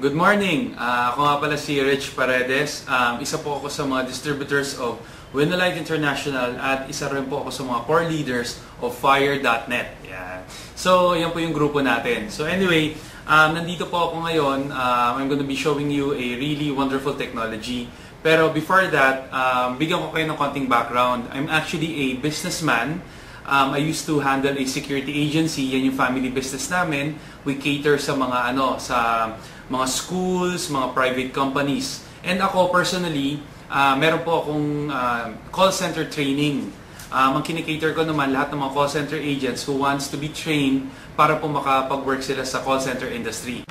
Good morning! Uh, ako nga pala si Rich Paredes. Um, isa po ako sa mga distributors of Winolight International at isa rin po ako sa mga core leaders of Fire.net. Yan. So, yan po yung grupo natin. So anyway, um, nandito po ako ngayon. Um, I'm going to be showing you a really wonderful technology. Pero before that, um, bigyan ko kayo ng konting background. I'm actually a businessman. Um, I used to handle a security agency. Yan yung family business namin. We cater sa mga ano, sa mga schools, mga private companies. And ako personally, uh, meron po akong uh, call center training. Um, ang kinikater ko naman lahat ng mga call center agents who wants to be trained para po makapag-work sila sa call center industry.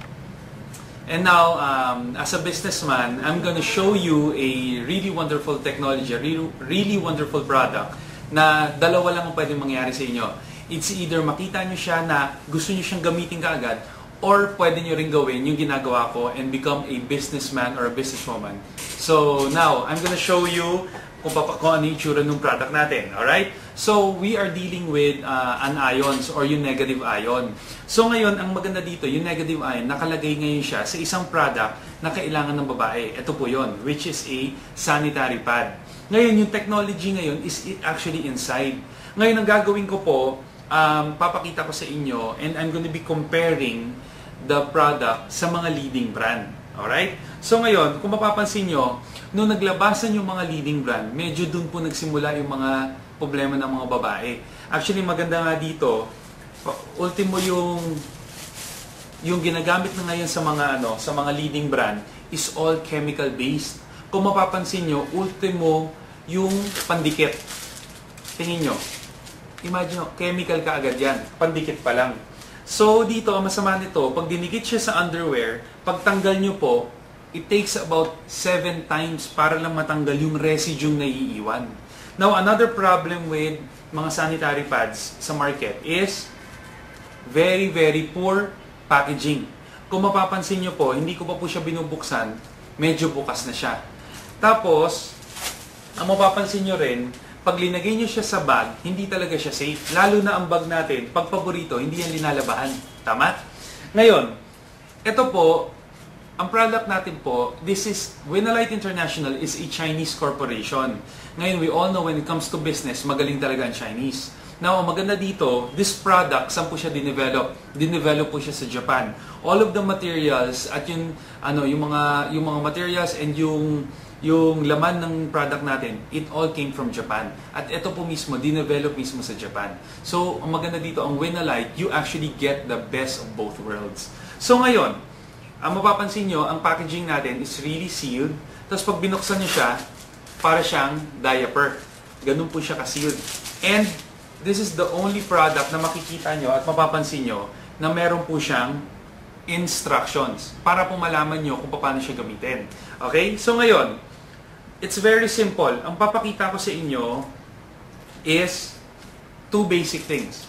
And now, um, as a businessman, I'm going to show you a really wonderful technology, a really, really wonderful product na dalawa lang ang pwedeng mangyari sa inyo. It's either makita nyo siya na gusto nyo siyang gamitin kaagad Or pwede nyo rin gawin yung ginagawa ko and become a businessman or a businesswoman. So now, I'm gonna show you kung, pa, kung ano yung itsura ng product natin. Alright? So, we are dealing with uh, anions or yung negative ion. So ngayon, ang maganda dito, yung negative ion, nakalagay ngayon siya sa isang product na kailangan ng babae. Ito po yon which is a sanitary pad. Ngayon, yung technology ngayon is actually inside. Ngayon, ang gagawin ko po, um, papakita ko sa inyo and I'm going to be comparing the product sa mga leading brand. Alright? So ngayon, kung mapapansin nyo, nung naglabasan yung mga leading brand, medyo dun po nagsimula yung mga problema ng mga babae. Actually, maganda nga dito, ultimo yung yung ginagamit na ngayon sa mga ano, sa mga leading brand is all chemical based. Kung mapapansin nyo, ultimo yung pandikit. Tingin nyo. Imagine, chemical ka agad yan. Pandikit pa lang. So dito, ang masama nito, pag dinikit siya sa underwear, pagtanggal nyo po, it takes about 7 times para lang matanggal yung residue na iiwan. Now, another problem with mga sanitary pads sa market is very, very poor packaging. Kung mapapansin nyo po, hindi ko pa po siya binubuksan, medyo bukas na siya. Tapos, ang mapapansin nyo rin, pag linagay nyo siya sa bag, hindi talaga siya safe. Lalo na ang bag natin, pag paborito, hindi yan linalabahan. Tama? Ngayon, ito po, ang product natin po, this is, Winolight International is a Chinese corporation. Ngayon, we all know when it comes to business, magaling talaga ang Chinese. Now, ang maganda dito, this product, saan po siya dinevelop? Dinevelop po siya sa Japan. All of the materials at yung, ano, yung mga, yung mga materials and yung yung laman ng product natin, it all came from Japan. At ito po mismo, dinevelop mismo sa Japan. So, ang maganda dito, ang Winalite, you actually get the best of both worlds. So ngayon, ang mapapansin nyo, ang packaging natin is really sealed. Tapos pag binuksan nyo siya, para siyang diaper. Ganun po siya ka-sealed. And this is the only product na makikita nyo at mapapansin nyo na meron po siyang instructions para po malaman nyo kung paano siya gamitin. Okay? So ngayon, It's very simple. Ang papakita ko sa inyo is two basic things.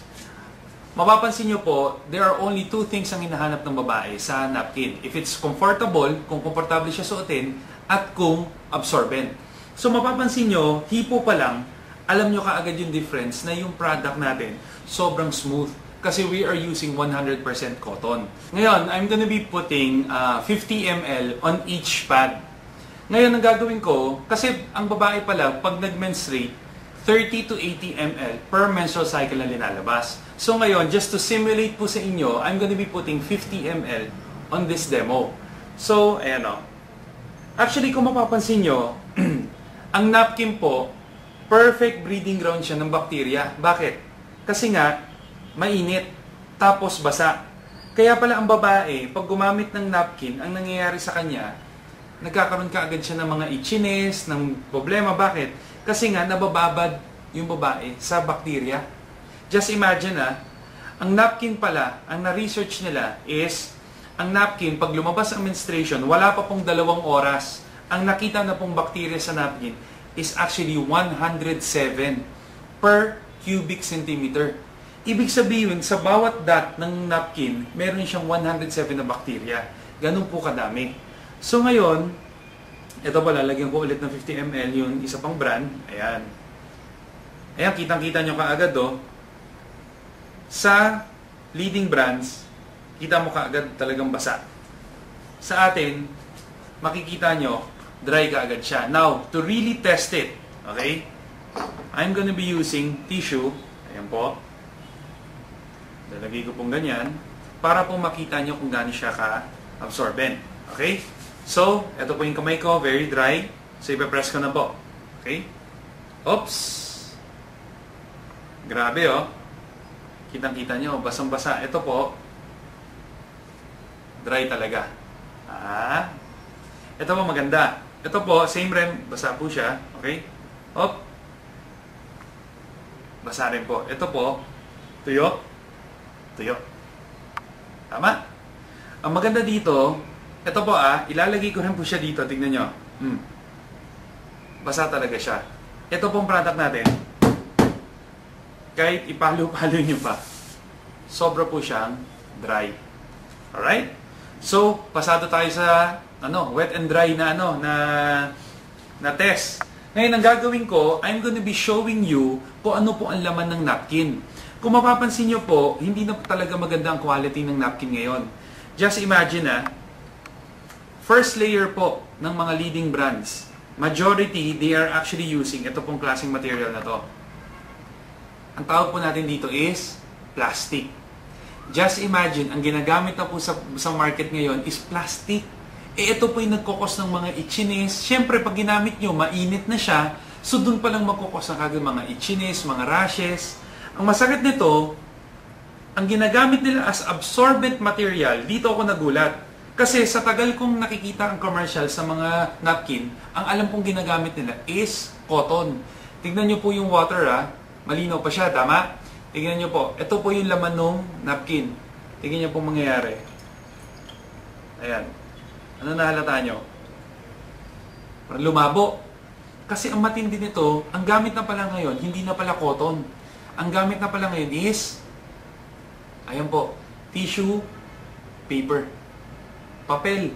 Mapapansin nyo po, there are only two things ang hinahanap ng babae sa napkin. If it's comfortable, kung komportable siya suotin, at kung absorbent. So mapapansin nyo, hipo pa lang, alam nyo kaagad yung difference na yung product natin sobrang smooth kasi we are using 100% cotton. Ngayon, I'm gonna be putting uh, 50 ml on each pad. Ngayon, ang gagawin ko, kasi ang babae pala, pag nag-menstruate, 30 to 80 ml per menstrual cycle na linalabas. So ngayon, just to simulate po sa inyo, I'm gonna be putting 50 ml on this demo. So, ayan o. Actually, kung mapapansin nyo, ang napkin po, perfect breeding ground siya ng bakterya. Bakit? Kasi nga, mainit, tapos basa. Kaya pala ang babae, pag gumamit ng napkin, ang nangyayari sa kanya, nagkakaroon ka agad siya ng mga itchiness, ng problema. Bakit? Kasi nga, nabababad yung babae sa bakterya. Just imagine ah, ang napkin pala, ang na-research nila is, ang napkin, pag lumabas ang menstruation, wala pa pong dalawang oras. Ang nakita na pong bakterya sa napkin is actually 107 per cubic centimeter. Ibig sabihin, sa bawat dot ng napkin, meron siyang 107 na bakterya. Ganun po kadami. So ngayon, ito pa, lalagyan ko ulit ng 50 ml yung isa pang brand. Ayan. Ayan, kitang-kita nyo kaagad oh. Sa leading brands, kita mo kaagad talagang basa. sa atin, makikita nyo, dry ka agad siya. Now, to really test it, okay, I'm gonna be using tissue, ayan po, lalagay ko pong ganyan, para po makita nyo kung gaano siya ka-absorbent. Okay? So, ito po yung kamay ko, very dry. So, ipapress ko na po. Okay? Oops! Grabe oh. Kitang-kita nyo, basang-basa. Ito po, dry talaga. Ah. Ito po maganda. Ito po, same rem, basa po siya. Okay? Op. Basa rin po. Ito po, tuyo. Tuyo. Tama? Ang maganda dito, ito po ah, ilalagay ko rin po siya dito. Tingnan nyo. Hmm. Basa talaga siya. Ito pong product natin, kahit ipalo-palo nyo pa, sobra po siyang dry. Alright? So, pasado tayo sa ano, wet and dry na ano, na na test. Ngayon, ang gagawin ko, I'm gonna be showing you kung ano po ang laman ng napkin. Kung mapapansin nyo po, hindi na talaga maganda ang quality ng napkin ngayon. Just imagine ah, first layer po ng mga leading brands, majority, they are actually using ito pong klaseng material na to. Ang tawag po natin dito is plastic. Just imagine, ang ginagamit na po sa, sa market ngayon is plastic. Eh ito po yung nagkukos ng mga itchinis. Siyempre, pag ginamit nyo, mainit na siya. So, doon pa lang magkukos ng kagad mga itchinis, mga rashes. Ang masakit nito, ang ginagamit nila as absorbent material, dito ako nagulat. Kasi sa tagal kong nakikita ang commercial sa mga napkin, ang alam kong ginagamit nila is cotton. Tignan nyo po yung water ha, malinaw pa siya, tama? Tingnan nyo po, ito po yung laman ng napkin. Tingnan nyo po mangyayari. Ayan. Ano nahalata nyo? Parang lumabo. Kasi ang matindi nito, ang gamit na pala ngayon, hindi na pala cotton. Ang gamit na pala ngayon is, ayan po, tissue, paper, papel.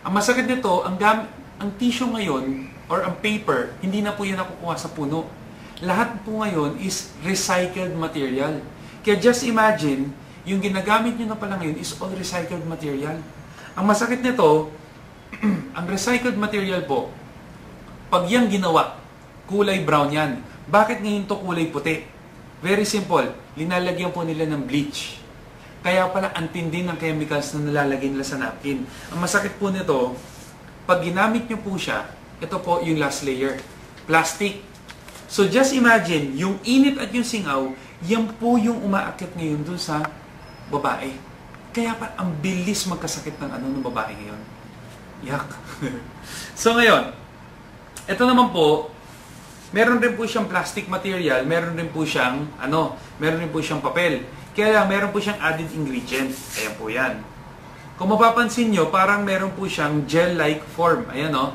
Ang masakit nito, ang, gam ang tissue ngayon, or ang paper, hindi na po yan nakukuha sa puno lahat po ngayon is recycled material. Kaya just imagine, yung ginagamit nyo na pala ngayon is all recycled material. Ang masakit nito, ang recycled material po, pag yan ginawa, kulay brown yan. Bakit ngayon to kulay puti? Very simple, linalagyan po nila ng bleach. Kaya pala ang tindi ng chemicals na nalalagay nila sa napkin. Ang masakit po nito, pag ginamit nyo po siya, ito po yung last layer. Plastic. So just imagine, yung init at yung singaw, yan po yung umaakit ngayon dun sa babae. Kaya pa ang bilis magkasakit ng ano ng babae ngayon. Yak. so ngayon, ito naman po, meron rin po siyang plastic material, meron rin po siyang ano, meron rin po siyang papel. Kaya lang, meron po siyang added ingredient. Ayan po yan. Kung mapapansin nyo, parang meron po siyang gel-like form. Ayan o. Oh.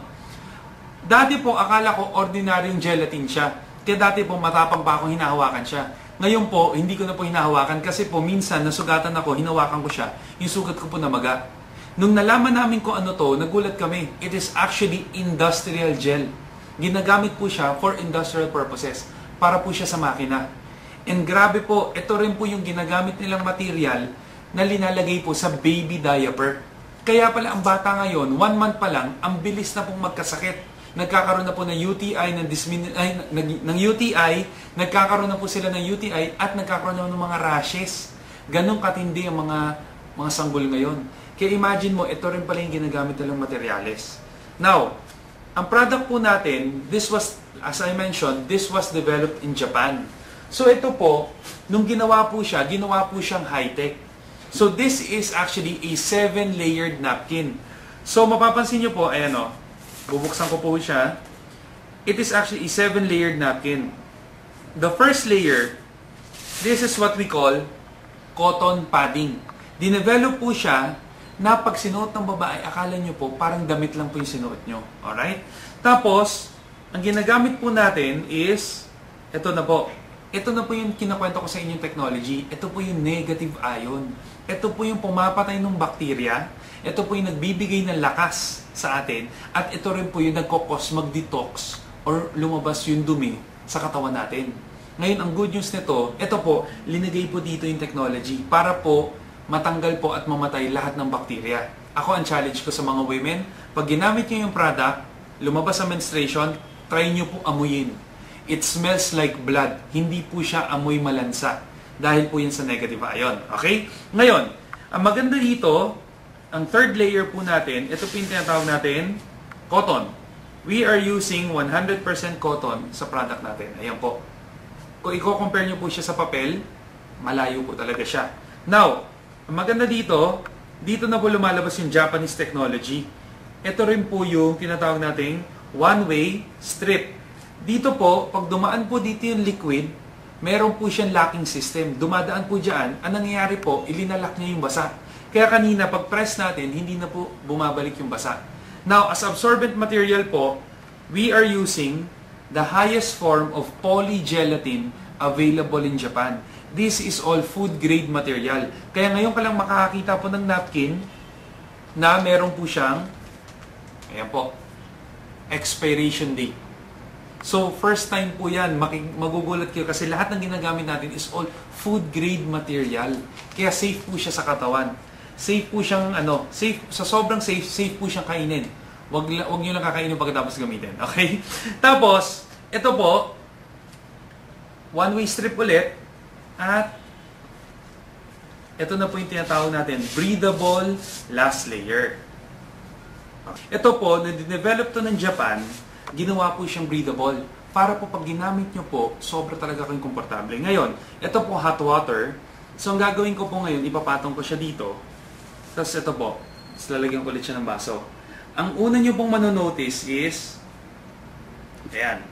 Dati po, akala ko ordinaryong gelatin siya. Kaya dati po matapang pa ako hinahawakan siya. Ngayon po, hindi ko na po hinahawakan kasi po minsan nasugatan ako, hinawakan ko siya, yung sugat ko po namaga. Nung nalaman namin kung ano to, nagulat kami. It is actually industrial gel. Ginagamit po siya for industrial purposes. Para po siya sa makina. And grabe po, ito rin po yung ginagamit nilang material na linalagay po sa baby diaper. Kaya pala ang bata ngayon, one month pa lang, ang bilis na pong magkasakit nagkakaroon na po ng UTI, ng, dismin- ay, ng, ng UTI, nagkakaroon na po sila ng UTI at nagkakaroon na ng mga rashes. Ganong katindi ang mga mga sanggol ngayon. Kaya imagine mo, ito rin pala yung ginagamit nilang materyales. Now, ang product po natin, this was, as I mentioned, this was developed in Japan. So ito po, nung ginawa po siya, ginawa po siyang high-tech. So this is actually a seven-layered napkin. So mapapansin nyo po, ayan o, Bubuksan ko po siya. It is actually a seven-layered napkin. The first layer, this is what we call cotton padding. Dinevelop po siya na pag sinuot ng babae, akala nyo po parang damit lang po yung sinuot nyo. Alright? Tapos, ang ginagamit po natin is, ito na po. Ito na po yung kinakwento ko sa inyong technology. Ito po yung negative ion. Ito po yung pumapatay ng bakterya. Ito po yung nagbibigay ng lakas sa atin. At ito rin po yung nagkokos mag-detox or lumabas yung dumi sa katawan natin. Ngayon, ang good news nito, ito po, linagay po dito yung technology para po matanggal po at mamatay lahat ng bakterya. ako ang challenge ko sa mga women, pag ginamit nyo yung product, lumabas sa menstruation, try nyo po amuyin. It smells like blood. Hindi po siya amoy malansa. Dahil po yun sa negative ion. Okay? Ngayon, ang maganda dito, ang third layer po natin, ito po yung tinatawag natin, cotton. We are using 100% cotton sa product natin. Ayan po. Kung i-compare nyo po siya sa papel, malayo po talaga siya. Now, ang maganda dito, dito na po lumalabas yung Japanese technology. Ito rin po yung tinatawag nating one-way strip. Dito po, pag dumaan po dito yung liquid, meron po siyang locking system. Dumadaan po dyan, ang nangyayari po, ilinalak niya yung basa. Kaya kanina, pag press natin, hindi na po bumabalik yung basa. Now, as absorbent material po, we are using the highest form of polygelatin available in Japan. This is all food grade material. Kaya ngayon ka lang makakakita po ng napkin na meron po siyang, ayan po, expiration date. So, first time po yan, magugulat kayo kasi lahat ng ginagamit natin is all food grade material. Kaya safe po siya sa katawan. Safe po siyang, ano, safe, sa sobrang safe, safe po siyang kainin. Wag, wag nyo lang kakainin pagkatapos gamitin. Okay? Tapos, ito po, one-way strip ulit, at ito na po yung tinatawag natin, breathable last layer. Ito po, na-develop to ng Japan, ginawa po siyang breathable. Para po pag ginamit nyo po, sobra talaga kayong komportable. Ngayon, ito po hot water. So, ang gagawin ko po ngayon, ipapatong ko siya dito. Tapos ito po, tapos lalagyan ko ulit siya ng baso. Ang una nyo pong manonotice is, ayan,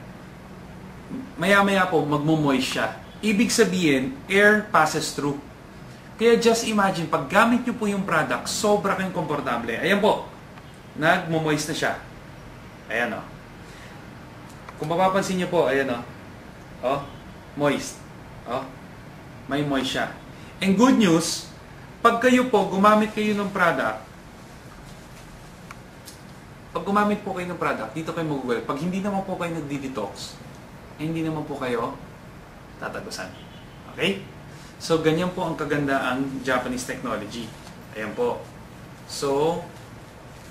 maya-maya po, magmo-moist siya. Ibig sabihin, air passes through. Kaya just imagine, pag gamit nyo po yung product, sobra kayong komportable. Ayan po, nagmo-moist na siya. Ayan o. Oh. Kung mapapansin nyo po, ayan o. Oh. oh, moist. Oh, may moist siya. And good news, pag kayo po, gumamit kayo ng product, pag gumamit po kayo ng product, dito kayo magugulat. Pag hindi naman po kayo nagdi-detox, eh, hindi naman po kayo tatagusan. Okay? So, ganyan po ang kagandaang Japanese technology. Ayan po. So,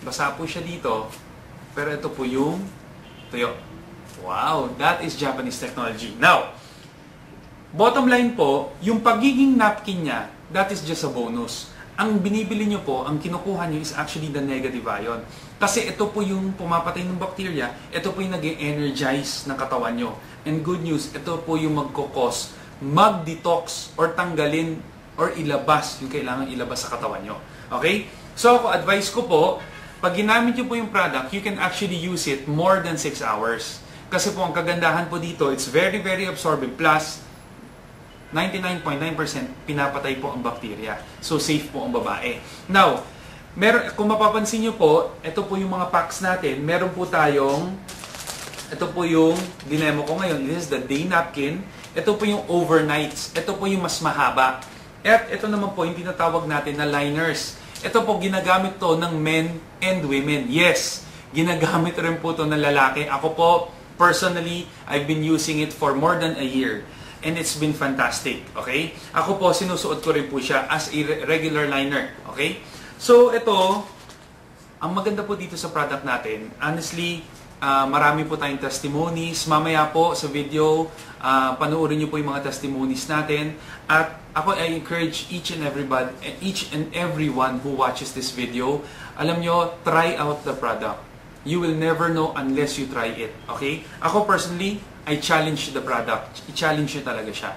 basa po siya dito, pero ito po yung tuyo. Wow, that is Japanese technology. Now, bottom line po, yung pagiging napkin niya, that is just a bonus. Ang binibili nyo po, ang kinukuha nyo is actually the negative ion. Kasi ito po yung pumapatay ng bacteria, ito po yung nag energize ng katawan nyo. And good news, ito po yung magkukos, mag-detox or tanggalin or ilabas yung kailangan ilabas sa katawan nyo. Okay? So ako, advice ko po, pag ginamit nyo po yung product, you can actually use it more than 6 hours. Kasi po ang kagandahan po dito, it's very, very absorbent. Plus, 99.9% pinapatay po ang bacteria. So, safe po ang babae. Now, meron, kung mapapansin nyo po, ito po yung mga packs natin. Meron po tayong, ito po yung dinemo ko ngayon. This is the day napkin. Ito po yung overnights. Ito po yung mas mahaba. At ito naman po yung tinatawag natin na liners. Ito po ginagamit to ng men and women. Yes, ginagamit rin po to ng lalaki. Ako po, Personally, I've been using it for more than a year and it's been fantastic. Okay? Ako po, sinusuot ko rin po siya as a regular liner. Okay? So, ito, ang maganda po dito sa product natin, honestly, uh, marami po tayong testimonies. Mamaya po sa video, uh, panoorin niyo po yung mga testimonies natin. At ako, I encourage each and everybody, each and everyone who watches this video, alam nyo, try out the product you will never know unless you try it. Okay? Ako personally, I challenge the product. I-challenge nyo talaga siya.